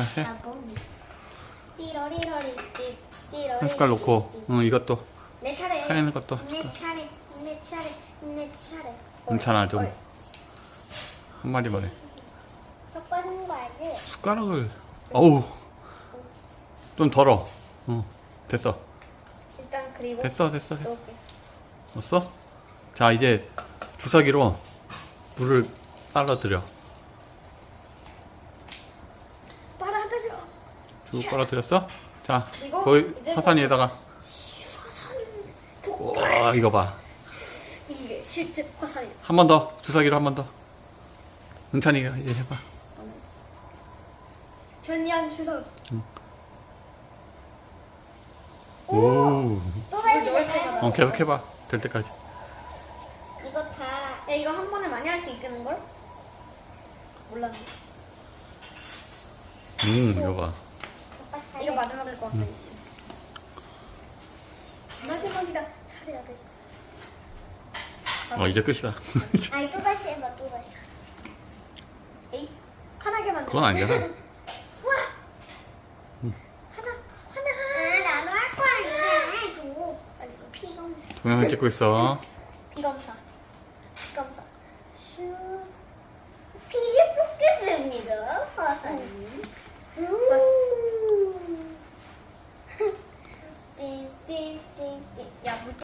자, 해. 한 숟갈 넣고, 응, 이것도. 내 차례. 하얀 것도. 내 차례. 내 차례. 내 차례. 괜찮아, 좀. 어이, 한 마디만 해. 섞어놓은 거 알지? 숟가락을, 어우, 좀 덜어. 응, 됐어. 일단 그리고 됐어, 됐어, 됐어. 넣었어? 자, 이제 주사기로 물을. 빨아들여. 쭉 빨아들였어? 자, 이제 화산에다가. 복. 와, 이거 봐. 이게 실제 화살이야. 한 번 더. 주사기로 한 번 더. 은찬이가 이제 해봐. 현이한 추석. 오. 또 다시 넣을 때마다. 어, 계속 해봐. 될 때까지. 이거 다. 야 이거 한 번에 많이 할 수 있겠는 걸? 몰랐네. 음, 이거 봐. 이거 마지막일 것 같아. 마지막이다. 잘해야 돼. 어, 이제 끝이다. 아니 또 다시 해봐 또 다시. 에이 화나게 만들. 그건 아니잖아. 화나 화나. 아 나도 할 거야 이제. 아이고 피검 동영상 찍고 있어. 피검사. 띵띵띵. 야, 물